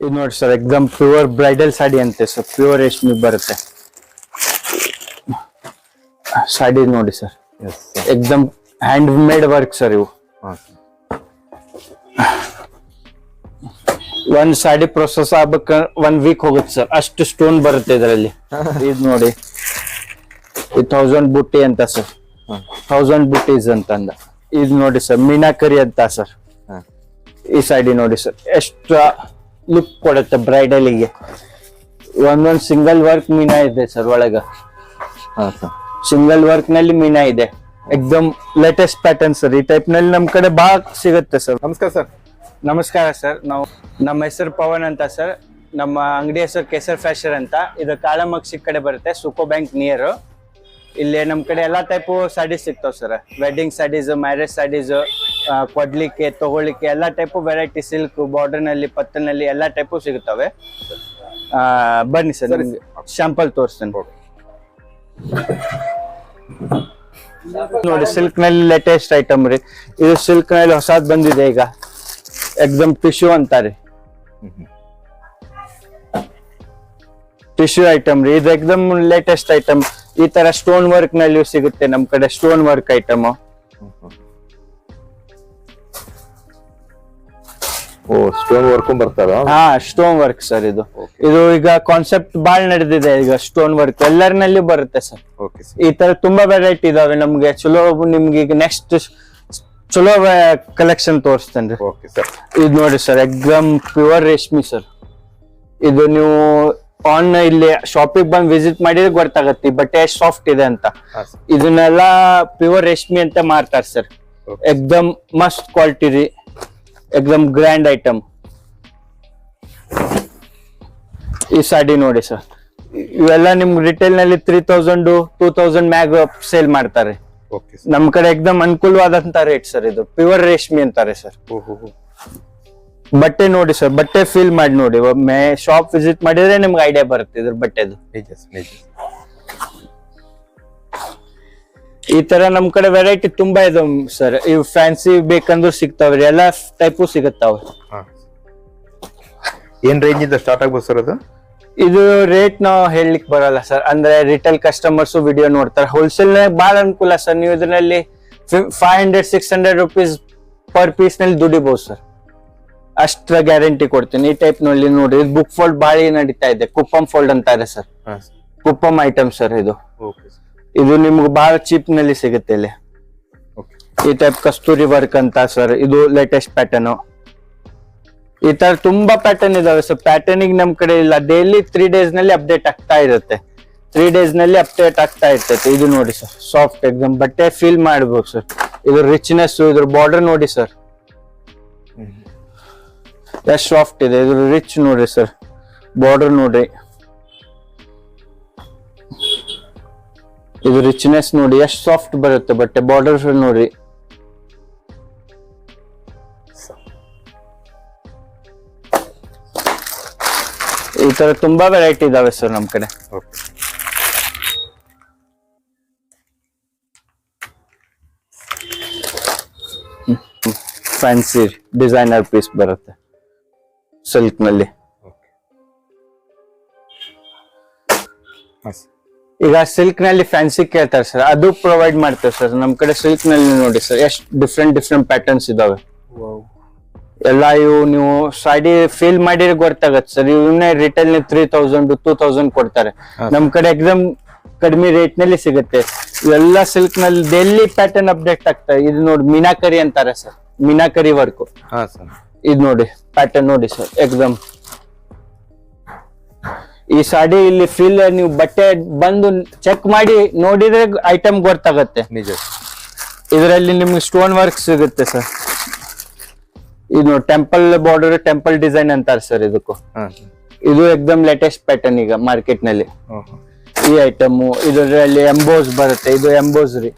ಇದು ನೋಡಿ ಸರ್ ಎಕ್ದಮ್ ಪ್ಯೂರ್ ಬ್ರೈಡಲ್ ಸಾಡಿ ಅಂತೆ ಸರ್ ಪ್ಯೂರ್ ರೇಷ್ಮೆ ಬರುತ್ತೆ? ಸಾಡಿ ನೋಡಿ ಸರ್. ಎಕ್ದಮ್ ಹ್ಯಾಂಡ್ ಮೇಡ್ ವರ್ಕ್ ಸರ್ ಇವು. ಒಂದ್ ಸಾಡಿ ಪ್ರೊಸೆಸ್ ಆಗ್ಬೇಕ ಒನ್ ವೀಕ್ ಹೋಗುತ್ತೆ ಸರ್. ಅಷ್ಟು ಸ್ಟೋನ್ ಬರುತ್ತೆ ಇದರಲ್ಲಿ. ಇದು ನೋಡಿ. ಥೌಸಂಡ್ ಬುಟ್ಟಿ ಅಂತ ಸರ್. ತೌಸಂಡ್ ಬುಟ್ಟೀಸ್ ಅಂತ ಅಂದ. ಇದು ನೋಡಿ ಸರ್ ಮೀನಾಕರಿ ಅಂತ ಸರ್. ಈ ಸಾಡಿ ನೋಡಿ ಸರ್. ಎಷ್ಟು ಲುಕ್ ಕೊಡುತ್ತೆ ಬ್ರೈಡಲಿಗೆ ಒಂದೊಂದು ಸಿಂಗಲ್ ವರ್ಕ್ ಮೀನಾ ಇದೆ ಸರ್ ಒಳಗ. ಸರ್ ಸಿಂಗಲ್ ವರ್ಕ್ನಲ್ಲಿ ಮೀನಾ ಇದೆ. ಎಕ್ದಮ್ ಲೇಟೆಸ್ಟ್ ಪ್ಯಾಟರ್ನ್ ಸರ್ ಈ ಟೈಪ್ನಲ್ಲಿ ನಮ್ ಕಡೆ ಬಾ ಸಿಗುತ್ತೆ ಸರ್ ನಮಸ್ಕಾರ ಸರ್ ನಮಸ್ಕಾರ ಸರ್ ನಾವು ನಮ್ಮ ಹೆಸರು ಪವನ್ ಅಂತ ಸರ್ ನಮ್ಮ ಅಂಗಡಿ ಹೆಸರು ಕೇಸರ್ ಫ್ಯಾಷರ್ ಅಂತ. ಇದು ಕಾಳಮಕ್ಷಿ ಕಡೆ ಬರುತ್ತೆ ಸುಕೋ ಬ್ಯಾಂಕ್ ನಿಯರ್ ಇಲ್ಲಿ ನಮ್ಮ ಕಡೆ ಎಲ್ಲಾ ಟೈಪು ಸ್ಯಾಡೀಸ್ ಸಿಗ್ತಾವ್ sir wedding saris marriage saris ಕೊಡ್ಲಿಕ್ಕೆ ತಗೊಳ್ಳಿಕ್ಕೆ ಎಲ್ಲ ಟೈಪು ವೆರೈಟಿ ಸಿಲ್ಕ್ ಬಾರ್ಡರ್ನಲ್ಲಿ ಪತ್ತನಲ್ಲಿ ಎಲ್ಲ ಟೈಪು ಸಿಗುತ್ತವೆ. ಬನ್ನಿ ಸರ್ ನಿಮ್ಗೆ ಶಾಂಪಲ್ ತೋರಿಸ್ತೇನೆ. ನೋಡಿ ಸಿಲ್ಕ್ನಲ್ಲಿ ಲೇಟೆಸ್ಟ್ ಐಟಮ್ ರೀ. ಇದು ಸಿಲ್ಕ್ನಲ್ಲಿ ಹೊಸದ್ ಬಂದಿದೆ ಈಗ. ಎಕ್ಸಾಮ್ ಟಿಶ್ಯೂ ಅಂತಾರೆ ಟಿಶ್ಯೂ ಐಟಮ್ ರೀ. ಇದು ಎಕ್ದಮ್ ಲೇಟೆಸ್ಟ್ ಐಟಮ್ ಈ ತರ ಸ್ಟೋನ್ ವರ್ಕ್ನಲ್ಲಿ ಸಿಗುತ್ತೆ ನಮ್ ಕಡೆ stone work item oh stone work ಬರ್ತಾರ? ಹಾ ಸ್ಟೋನ್ ವರ್ಕ್ ಸರ್ ಇದು. ಇದು ಈಗ ಕಾನ್ಸೆಪ್ಟ್ ಬಾಳ್ ನಡೆದಿದೆ ಈಗ ಸ್ಟೋನ್ ವರ್ಕ್ ಎಲ್ಲರಿನಲ್ಲಿ ಬರುತ್ತೆ ಸರ್ ಈ ತರ ತುಂಬಾ ವೆರೈಟಿ ಇದಾವೆ ನಮ್ಗೆ. ಚಲೋ ನಿಮ್ಗೆ ಈಗ ನೆಕ್ಸ್ಟ್ ಚಲೋ ಕಲೆಕ್ಷನ್ ತೋರಿಸ್ತೇನೆ ಇದು ನೋಡಿ ಸರ್ ಎಕ್ಸಾಮ್ ಪ್ಯೂರ್ ರೇಷ್ಮಿ ಸರ್ ಇದು ನೀವು ಆನ್ ಇಲ್ಲಿ ಶಾಪಿಗೆ ಬಂದು ವಿಸಿಟ್ ಮಾಡಿದ್ರೆ ಗೊತ್ತಾಗತ್ತೆ ಬಟ್ಟೆ ಎಷ್ಟು ಸಾಫ್ಟ್ ಇದೆ ಅಂತ. ಇದನ್ನೆಲ್ಲ ಪ್ಯೂರ್ ರೇಷ್ಮಿ ಅಂತ ಮಾರ್ತಾರೆ ಸರ್. ಎಕ್ದಮ್ ಮಸ್ತ್ ಕ್ವಾಲಿಟಿ ರೀ. ಎಕ್ದಮ್ ಗ್ರ್ಯಾಂಡ್ ಐಟಮ್. ಈ ಸಾಡಿ ನೋಡಿ ಸರ್. ಇವೆಲ್ಲ ನಿಮ್ ರಿಟೇಲ್ನಲ್ಲಿ ತ್ರೀ ತೌಸಂಡ್ ಟೂ ತೌಸಂಡ್ ಮ್ಯಾಗ್ ಸೇಲ್ ಮಾಡ್ತಾರೆ. ನಮ್ ಕಡೆ ಎಕ್ದಮ್ ಅನುಕೂಲವಾದಂತ ರೇಟ್ ಸರ್ ಇದು. ಪ್ಯೂರ್ ರೇಷ್ಮಿ ಅಂತಾರೆ ಸರ್. ಬಟ್ಟೆ ನೋಡಿ ಸರ್ ಬಟ್ಟೆ ಫೀಲ್ ಮಾಡಿ ನೋಡಿ. ಒಮ್ಮೆ ಶಾಪ್ ವಿಸಿಟ್ ಮಾಡಿದ್ರೆ ನಿಮ್ಗೆ ಐಡಿಯಾ ಬರುತ್ತೆ ಇದ್ರ ಬಟ್ಟೆದು. ಈ ತರ ನಮ್ ಕಡೆ ವೆರೈಟಿ ತುಂಬಾ ಇದೆ ಸರ್ ಇವ್ ಫ್ಯಾನ್ಸಿ ಬೇಕಂದ್ರು ಸಿಗ್ತಾವ್ರಿ ಎಲ್ಲಾ ಟೈಪು ಸಿಗುತ್ತಾವ. ಏನ್ ರೇಂಜ್ ಇಂದ ಸ್ಟಾರ್ಟ್ ಆಗ್ಬೋದು ಸರ್ ಅದು? ಇದು ರೇಟ್ ನಾವು ಹೇಳಲಿಕ್ ಬರಲ್ಲ ಸರ್ ಅಂದ್ರೆ ರಿಟೇಲ್ ಕಸ್ಟಮರ್ಸ್ ವಿಡಿಯೋ ನೋಡ್ತಾರೆ. ಹೋಲ್ಸೇಲ್ ಬಹಳ ಅನುಕೂಲ ಸರ್ ನೀವು ಇದರಲ್ಲಿ five hundred six hundred rupees per ಪೀಸ್ನಲ್ಲಿ ದುಡಿಬಹುದು ಸರ್ ಅಷ್ಟ್ರ ಗ್ಯಾರಂಟಿ ಕೊಡ್ತೀನಿ. ಈ ಟೈಪ್ನಲ್ಲಿ ನೋಡಿ ಬುಕ್ ಫೋಲ್ಡ್ ಬಾಳಿ ನಡೀತಾ ಇದೆ. ಕುಪ್ಪಂ ಫೋಲ್ಡ್ ಅಂತ ಇದೆ ಸರ್ ಕುಪ್ಪಂ ಐಟಮ್ ಸರ್ ಇದು. ಓಕೆ ಸರ್ ಇದು ನಿಮ್ಗೆ ಬಹಳ ಚೀಪ್ನಲ್ಲಿ ಸಿಗುತ್ತೆ ಇಲ್ಲಿ. ಈ ಟೈಪ್ ಕಸ್ತೂರಿ ವರ್ಕ್ ಅಂತ ಸರ್ ಇದು ಲೇಟೆಸ್ಟ್ ಪ್ಯಾಟರ್ನ್ ಈ ತರ ತುಂಬಾ ಪ್ಯಾಟರ್ನ್ ಇದಾವೆ ಸರ್ ಪ್ಯಾಟರ್ನ್ ನಮ್ ಕಡೆ ಇಲ್ಲ. ಡೈಲಿ ತ್ರೀ ಡೇಸ್ನಲ್ಲಿ ಅಪ್ಡೇಟ್ ಆಗ್ತಾ ಇರುತ್ತೆ. ತ್ರೀ ಡೇಸ್ನಲ್ಲಿ ಅಪ್ಡೇಟ್ ಆಗ್ತಾ ಇರ್ತೈತೆ. ಇದು ನೋಡಿ ಸರ್ ಸಾಫ್ಟ್ ಎಕ್ಸಾಮ್ ಬಟ್ಟೆ ಫೀಲ್ ಮಾಡ್ಬೇಕು ಸರ್ ಇದು ರಿಚ್ನೆಸ್ ಇದ್ರ ಬಾರ್ಡರ್ ನೋಡಿ ಸರ್ ಎಷ್ಟು ಸಾಫ್ಟ್ ಇದೆ. ಇದ್ರ ರಿಚ್ ನೋಡಿ ಸರ್ ಬಾರ್ಡರ್ ನೋಡಿ. ಇದು ರಿಚ್ನೆಸ್ ನೋಡಿ, ಎಷ್ಟು ಸಾಫ್ಟ್ ಬರುತ್ತೆ ಬಟ್ಟೆ ಬಾರ್ಡರ್ ನೋಡಿ. ಈ ತರ ತುಂಬಾ ವೆರೈಟಿ ಇದಾವೆ ಸರ್ ನಮ್ ಕಡೆ. ಫ್ಯಾನ್ಸಿ ಡಿಸೈನರ್ ಪೀಸ್ ಬರುತ್ತೆ ಸಿಲ್ಕ್ನಲ್ಲಿ. ಈಗ ಸಿಲ್ಕ್ನಲ್ಲಿ ಫ್ಯಾನ್ಸಿ ಕೇಳ್ತಾರೆ ಸರ್ ಅದು ಪ್ರೊವೈಡ್ ಮಾಡ್ತೇವೆ ಸರ್ ನಮ್ ಕಡೆ ಸಿಲ್ಕ್ನಲ್ಲಿ ನೋಡಿ ಸರ್ ಎಷ್ಟು ಡಿಫ್ರೆಂಟ್ ಡಿಫ್ರೆಂಟ್ ಪ್ಯಾಟರ್ನ್ಸ್ ಇದಾವೆ. ಎಲ್ಲ ಇವು ನೀವು ಸಾಡಿ ಫೀಲ್ ಮಾಡಿದ್ರೆ ಗೊತ್ತಾಗತ್ತೆ ಸರ್ ಇವನ್ನೇ ರಿಟೇಲ್ನಲ್ಲಿ ತ್ರೀ ತೌಸಂಡ್ ಟೂ ತೌಸಂಡ್ ಕೊಡ್ತಾರೆ. ನಮ್ ಕಡೆ ಎಕ್ಸಾಮ್ ಕಡಿಮೆ ರೇಟ್ನಲ್ಲಿ ಸಿಗುತ್ತೆ. ಇವೆಲ್ಲ ಸಿಲ್ಕ್ನಲ್ಲಿ ಡೆಲ್ಲಿ ಪ್ಯಾಟರ್ನ್ ಅಪ್ಡೇಟ್ ಆಗ್ತಾರೆ ಇದು ನೋಡಿ ಮೀನಾಕರಿ ಅಂತಾರೆ ಸರ್ ಮೀನಾಕರಿ ವರ್ಕ್ ಇದು ನೋಡಿ ಪ್ಯಾಟರ್ನ್ ನೋಡಿ ಸರ್ ಎಕ್ದಮ್ ಈ ಸಾಡಿ ಇಲ್ಲಿ ಫಿಲ್ ನೀವು ಬಟ್ಟೆ ಬಂದು ಚೆಕ್ ಮಾಡಿ ನೋಡಿದ್ರೆ ಐಟಮ್ ಗೊತ್ತಾಗತ್ತೆ. ನಿಜ. ಇದರಲ್ಲಿ ನಿಮ್ಗೆ ಸ್ಟೋನ್ ವರ್ಕ್ ಸಿಗುತ್ತೆ ಸರ್ ಇದು ಟೆಂಪಲ್ ಬಾರ್ಡರ್ ಟೆಂಪಲ್ ಡಿಸೈನ್ ಅಂತಾರೆ ಸರ್ ಇದಕ್ಕೂ. ಇದು ಎಕ್ದಮ್ ಲೇಟೆಸ್ಟ್ ಪ್ಯಾಟರ್ನ್ ಈಗ ಮಾರ್ಕೆಟ್ನಲ್ಲಿ. ಈ ಐಟಮ್ ಇದರಲ್ಲಿ ಎಂಬೋಸ್ ಬರುತ್ತೆ ಇದು ಎಂಬೋಸ್ ರೀ.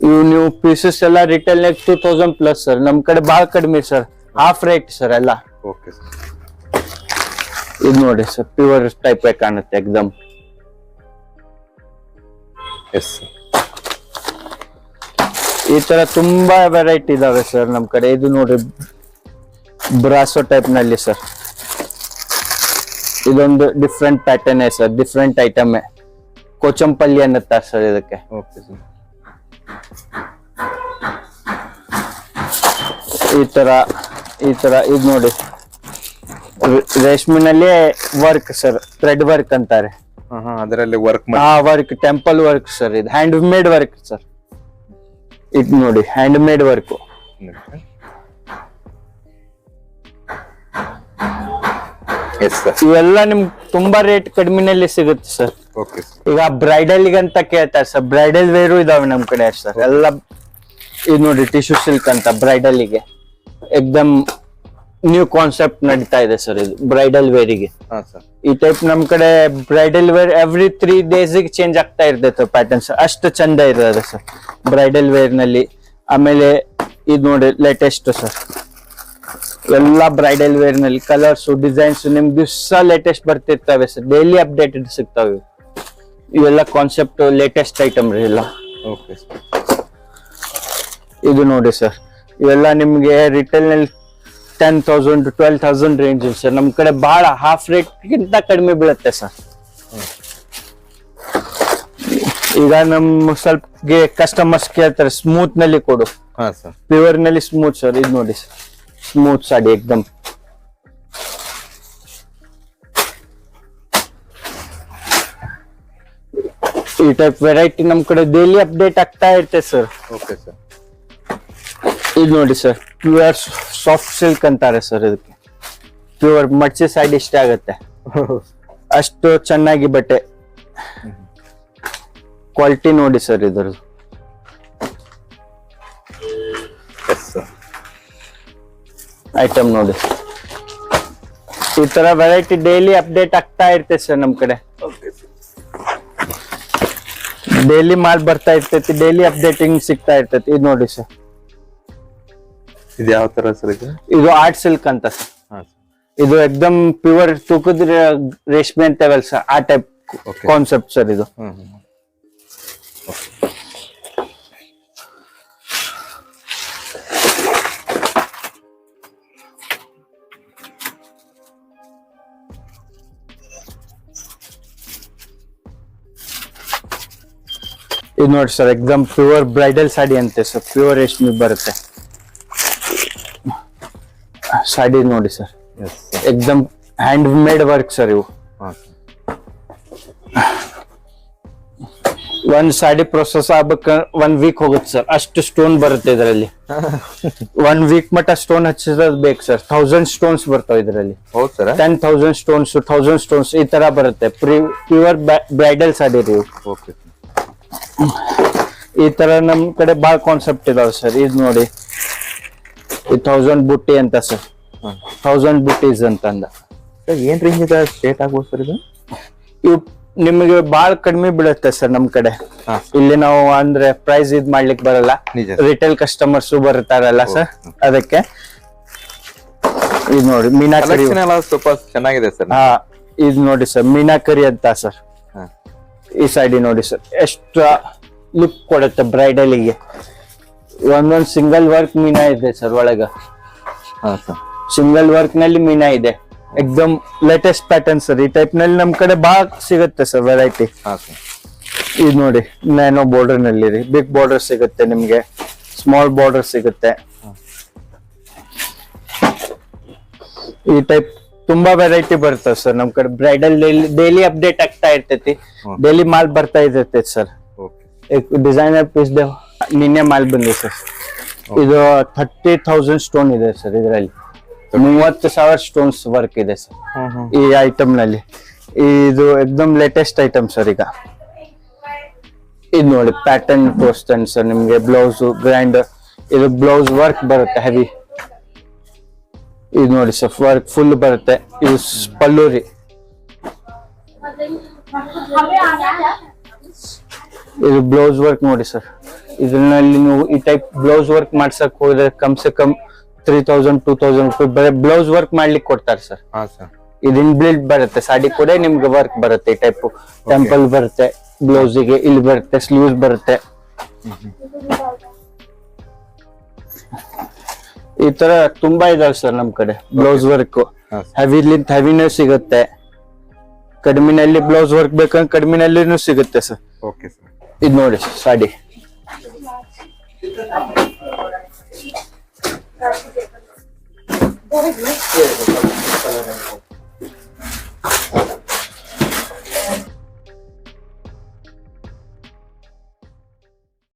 ಇವು ನೀವು ಪೀಸಸ್ ಎಲ್ಲ retail two thousand plus sir ನಮ್ ಕಡೆ ಬಹಳ ಕಡಿಮೆ ಸರ್ ಹಾಫ್ ರೇಟ್ ಸರ್ ಎಲ್ಲ. ಓಕೆ ಸರ್ ಇದು ನೋಡಿ ಸರ್ ಪ್ಯೂರ್ ಟೈಪ್ ಕಾಣುತ್ತೆ ಎಕ್ದಮ್ ಎಸ್ ಈ ತರ ತುಂಬಾ ವೆರೈಟಿ ಇದಾವೆ ಸರ್ ನಮ್ ಕಡೆ. ಇದು ನೋಡ್ರಿ ಬ್ರಾಸೋ ಟೈಪ್ನಲ್ಲಿ ಸರ್. ಇದೊಂದು different pattern sir different item Kochampalli ಅನ್ನತ್ತಾರೆ sir ಇದಕ್ಕೆ. ಈ ತರ ಈ ತರ ಇದು ನೋಡಿ. ರೇಷ್ಮೆನಲ್ಲೇ ವರ್ಕ್ ಸರ್ ಥ್ರೆಡ್ ವರ್ಕ್ ಅಂತಾರೆ. ಅದರಲ್ಲಿ ವರ್ಕ್ ಆ ವರ್ಕ್ ಟೆಂಪಲ್ ವರ್ಕ್ ಸರ್ ಇದು ಹ್ಯಾಂಡ್ ಮೇಡ್ ವರ್ಕ್ ಸರ್ ಇದು ನೋಡಿ ಹ್ಯಾಂಡ್ ಮೇಡ್ ವರ್ಕ್ ಎಸ್ ಇವೆಲ್ಲ ನಿಮ್ಗೆ ತುಂಬಾ ರೇಟ್ ಕಡಿಮೆನಲ್ಲಿ ಸಿಗುತ್ತೆ ಸರ್ ಈಗ ಬ್ರೈಡಲ್ ಅಂತ ಕೇಳ್ತಾರೆ ಸರ್ ಬ್ರೈಡಲ್ ವೇರು ಇದಾವೆ ನಮ್ ಕಡೆ ಸರ್ ಎಲ್ಲ ಇದು ನೋಡಿ ಟಿಶ್ಯೂ ಸಿಲ್ಕ್ ಅಂತ ಬ್ರೈಡಲ್ಗೆ. ಎಕ್ದಮ್ ನ್ಯೂ ಕಾನ್ಸೆಪ್ಟ್ ನಡೀತಾ ಇದೆ ಸರ್ ಇದು ಬ್ರೈಡಲ್ ವೇರಿಗೆ ಈ ಟೈಪ್ ನಮ್ ಕಡೆ bridal wear every three days change ಆಗ್ತಾ ಇರ್ತೈತೆ ಪ್ಯಾಟರ್ನ್ಸ್ ಅಷ್ಟು ಚಂದ ಇರ್ತದೆ ಸರ್ ಬ್ರೈಡಲ್ ವೇರ್ನಲ್ಲಿ. ಆಮೇಲೆ ಇದು ನೋಡಿ ಲೇಟೆಸ್ಟ್ ಸರ್ ಎಲ್ಲ ಬ್ರೈಡಲ್ ವೇರ್ನಲ್ಲಿ ಕಲರ್ಸ್ ಡಿಸೈನ್ಸ್ ನಿಮ್ಗೆ ದಿವಸ ಲೇಟೆಸ್ಟ್ ಬರ್ತಿರ್ತವೆ ಸರ್ ಡೈಲಿ ಅಪ್ಡೇಟೆಡ್ ಸಿಗ್ತಾವೆ. ಇವು. ಇವೆಲ್ಲ ಕಾನ್ಸೆಪ್ಟ್ ಲೇಟೆಸ್ಟ್ ಐಟಮ್ ರೀ ಎಲ್ಲ. ಓಕೆ ಇದು ನೋಡಿ ಸರ್ ಇವೆಲ್ಲ ನಿಮ್ಗೆ ರಿಟೇಲ್ನಲ್ಲಿ ten thousand twelve thousand range sir. ನಮ್ ಕಡೆ ಬಹಳ ಹಾಫ್ ರೇಟ್ ಗಿಂತ ಕಡಿಮೆ ಬೀಳುತ್ತೆ ಸರ್. ಈಗ ನಮ್ಮ ಸ್ವಲ್ಪ ಕಸ್ಟಮರ್ಸ್ ಕೇಳ್ತಾರೆ ಸ್ಮೂತ್ನಲ್ಲಿ ಕೊಡು. ಸರ್. ಪ್ಯೂರ್ನಲ್ಲಿ ಸ್ಮೂತ್ ಸರ್. ಇದು ನೋಡಿ ಸರ್. ಸ್ಮೂತ್ ಸಾಡಿ ಎಕ್ದಮ್. ಈ ಟೈಪ್ ವೆರೈಟಿ ನಮ್ ಕಡೆ ಡೈಲಿ ಅಪ್ಡೇಟ್ ಆಗ್ತಾ ಇರುತ್ತೆ ಸರ್. ಓಕೆ ಸರ್ ಇದು ನೋಡಿ ಸರ್ ಪ್ಯೂರ್ ಸಾಫ್ಟ್ ಸಿಲ್ಕ್ ಅಂತಾರೆ ಸರ್ ಇದಕ್ಕೆ. ಪ್ಯೂರ್ ಮಡ್ಚಿ ಸೈಡ್ ಇಷ್ಟ ಆಗುತ್ತೆ. ಅಷ್ಟು ಚೆನ್ನಾಗಿ ಬಟ್ಟೆ. ಕ್ವಾಲಿಟಿ ನೋಡಿ ಸರ್ ಇದ್ರದ್ದು. ಐಟಮ್ ನೋಡಿ. ಈ ತರ ವೆರೈಟಿ ಡೈಲಿ ಅಪ್ಡೇಟ್ ಆಗ್ತಾ ಇರುತ್ತೆ ಸರ್ ನಮ್ ಕಡೆ. ಡೈಲಿ ಮಾಲ್ ಬರ್ತಾ ಇರ್ತೈತಿ ಡೈಲಿ ಅಪ್ಡೇಟಿಂಗ್ ಸಿಗ್ತಾ ಇರ್ತೈತಿ. ಇದು ನೋಡಿ ಸರ್ ಇದು ಯಾವ ತರ ಸರ್ ಇದು? ಇದು ಆರ್ಟ್ ಸಿಲ್ಕ್ ಅಂತ ಸರ್. ಹಾ ಸರ್. ಇದು ಎಕ್ದಮ್ ಪ್ಯೂರ್ ತೂಕದ ರೇ- ರೇಷ್ಮೆ ಅಂತೇವಲ್ಲ ಸರ್ ಆ ಟೈಪ್ Okay. ಕಾನ್ಸೆಪ್ಟ್ ಸರ್ ಇದು. ಹ್ಮ್ ಹ್ಮ್ ಇದು ನೋಡಿ ಸರ್ ಎಕ್ದಮ್ ಪ್ಯೂರ್ ಬ್ರೈಡಲ್ ಸಾಡಿ ಅಂತೆ ಸರ್ ಪ್ಯೂರ್ ರೇಷ್ಮೆ ಬರುತ್ತೆ. ಸಾಡಿ ನೋಡಿ ಸರ್ ಎಸ್ ಎಕ್ದಮ್ ಹ್ಯಾಂಡ್ ಮೇಡ್ ವರ್ಕ್ ಸರ್ ಇವು. ಒಂದ್ ಸಾಡಿ ಪ್ರೊಸೆಸ್ ಆಗ್ಬೇಕ ಒನ್ ವೀಕ್ ಹೋಗುತ್ತೆ ಸರ್ ಅಷ್ಟು ಸ್ಟೋನ್ ಬರುತ್ತೆ ಇದರಲ್ಲಿ. ಒನ್ ವೀಕ್ ಮಟ್ಟ ಸ್ಟೋನ್ ಹಚ್ಚಿರೋದು ಬೇಕು ಸರ್ ಥೌಸಂಡ್ ಸ್ಟೋನ್ಸ್ ಬರ್ತಾವ ಇದರಲ್ಲಿ. ಹೌದು sir ten thousand stones thousand stones ಈ ತರ ಬರುತ್ತೆ. ಪ್ಯೂರ್ ಬ್ರೈಡಲ್ ಸಾಡಿ ರೀ ಈ ತರ ನಮ್ ಕಡೆ ಬಾಳ ಕಾನ್ಸೆಪ್ಟ್ ಇದಾವೆ ಸರ್ ಇದು ನೋಡಿ. ಈ ಥೌಸಂಡ್ ಬುಟ್ಟಿ ಅಂತ ಸರ್ ಥೌಸಂಡ್ ಬುಟ್ಟೀಸ್ ಅಂತ ಅಂದ ಸರ್ ಏನ್ ರೇಂಜ್ ಇದೆ ಸ್ಟೇಟ್ ಆಗ್ಬೋದು ಸರ್ ಇದು? ಇವು ನಿಮಗೆ ಬಾಳ ಕಡಿಮೆ ಬೀಳುತ್ತೆ ಸರ್ ನಮ್ ಕಡೆ. ಇಲ್ಲಿ ನಾವು ಅಂದ್ರೆ ಪ್ರೈಸ್ ಇದ್ ಮಾಡ್ಲಿಕ್ಕೆ ಬರಲ್ಲ. ನಿಜ. ರಿಟೇಲ್ ಕಸ್ಟಮರ್ಸ್ ಬರ್ತಾರಲ್ಲ ಸರ್ ಅದಕ್ಕೆ ಇದು ನೋಡಿ ಮೀನಾಕರಿ ಕಲೆಕ್ಷನ್ ಎಲ್ಲ ಸ್ವಲ್ಪ ಚೆನ್ನಾಗಿದೆ ಸರ್ ಹಾ ಇದ್ ನೋಡಿ ಸರ್ ಮೀನಾಕರಿ ಅಂತ ಸರ್ ಈ ಸೈಡ್ ನೋಡಿ ಸರ್ ಎಷ್ಟು ಲುಕ್ ಕೊಡುತ್ತೆ ಬ್ರೈಡಲಿಗೆ ಒಂದೊಂದ್ ಸಿಂಗಲ್ ವರ್ಕ್ ಮೀನಾ ಇದೆ ಸರ್ ಒಳಗ. ಹಾ ಸರ್ ಸಿಂಗಲ್ ವರ್ಕ್ನಲ್ಲಿ ಮೀನಾ ಇದೆ. ಎಕ್ದಮ್ ಲೇಟೆಸ್ಟ್ ಪ್ಯಾಟರ್ನ್ ಸರ್ ಈ ಟೈಪ್ನಲ್ಲಿ ನಮ್ ಕಡೆ ಬಾ ಸಿಗುತ್ತೆ ಸರ್ ವೆರೈಟಿ ಇದು ನೋಡಿ ನ್ಯಾನೋ ಬಾರ್ಡರ್ನಲ್ಲಿ ಬಿಗ್ ಬಾರ್ಡರ್ ಸಿಗುತ್ತೆ ನಿಮ್ಗೆ ಸ್ಮಾಲ್ ಬಾರ್ಡರ್ ಸಿಗುತ್ತೆ. ಈ ಟೈಪ್ ತುಂಬಾ ವೆರೈಟಿ ಬರ್ತದೆ ಸರ್ ನಮ್ ಕಡೆ. ಬ್ರೈಡಲ್ ಡೈಲಿ ಅಪ್ಡೇಟ್ ಆಗ್ತಾ ಇರ್ತೈತಿ. ಡೈಲಿ ಮಾಲ್ ಬರ್ತಾ ಇರ್ತೈತಿ ಸರ್ ಡಿಸೈನರ್ ಪೀಸ್ ನಿನ್ನೆ ಮಾಲ್ ಬಂದಿದೆ ಸರ್ ಇದು ಥರ್ಟಿ ಥೌಸಂಡ್ ಸ್ಟೋನ್ ಇದೆ ಸರ್ ಇದರಲ್ಲಿ. ಮೂವತ್ತು ಸಾವಿರ ಸ್ಟೋನ್ಸ್ ವರ್ಕ್ ಇದೆ ಸರ್ ಈ ಐಟಮ್ನಲ್ಲಿ. ಇದು ಎಕ್ದಮ್ ಲೇಟೆಸ್ಟ್ ಐಟಮ್ ಸರ್ ಈಗ. ಇದು ನೋಡಿ ಪ್ಯಾಟರ್ನ್ ತೋರಿಸ್ತೇನೆ ಸರ್ ನಿಮ್ಗೆ ಬ್ಲೌಸ್ ಗ್ರ್ಯಾಂಡ್ ಇದು ಬ್ಲೌಸ್ ವರ್ಕ್ ಬರುತ್ತೆ ಹೆವಿ ಇದು ನೋಡಿ ಸರ್ ವರ್ಕ್ ಫುಲ್ ಬರುತ್ತೆ. ಇದು ಪಲ್ಲೂರಿ. ಇದು ಬ್ಲೌಸ್ ವರ್ಕ್ ನೋಡಿ ಸರ್ ಇದ್ರಲ್ಲಿ ನೀವು ಈ ಟೈಪ್ ಬ್ಲೌಸ್ ವರ್ಕ್ ಮಾಡ್ಸಕ್ ಹೋದ್ರೆ ಕಮ್ ಸೆ ಕಮ್ ತ್ರೀ ತೌಸಂಡ್ ಟೂ ತೌಸಂಡ್ ಬರೀ ಬ್ಲೌಸ್ ವರ್ಕ್ ಮಾಡ್ಲಿಕ್ಕೆ ಕೊಡ್ತಾರೆ ಸರ್ ಹಾ ಸರ್ ಇದು ಇನ್ಬಿಲ್ಟ್ ಬರುತ್ತೆ. ಸಾಡಿ ಕೂಡ ನಿಮ್ಗೆ ವರ್ಕ್ ಬರುತ್ತೆ ಈ ಟೈಪ್ ಟೆಂಪಲ್ ಬರುತ್ತೆ ಬ್ಲೌಸಿಗೆ ಇಲ್ಲಿ ಬರುತ್ತೆ ಸ್ಲೀವ್ಸ್ ಬರುತ್ತೆ. ಈ ತರ ತುಂಬಾ ಇದಾವೆ ಸರ್ ನಮ್ ಕಡೆ ಬ್ಲೌಸ್ ವರ್ಕ್ ಹಾ ಹೆವಿಲಿಂತ ಹೆವಿನೂ ಸಿಗುತ್ತೆ. ಕಡಿಮೆನಲ್ಲಿ ಬ್ಲೌಸ್ ವರ್ಕ್ ಬೇಕಂದ್ರೆ ಕಡಿಮೆನಲ್ಲಿನೂ ಸಿಗುತ್ತೆ ಸರ್ ಓಕೆ ಸರ್ ಇದು ನೋಡಿ ಸಾಡಿ Thank you.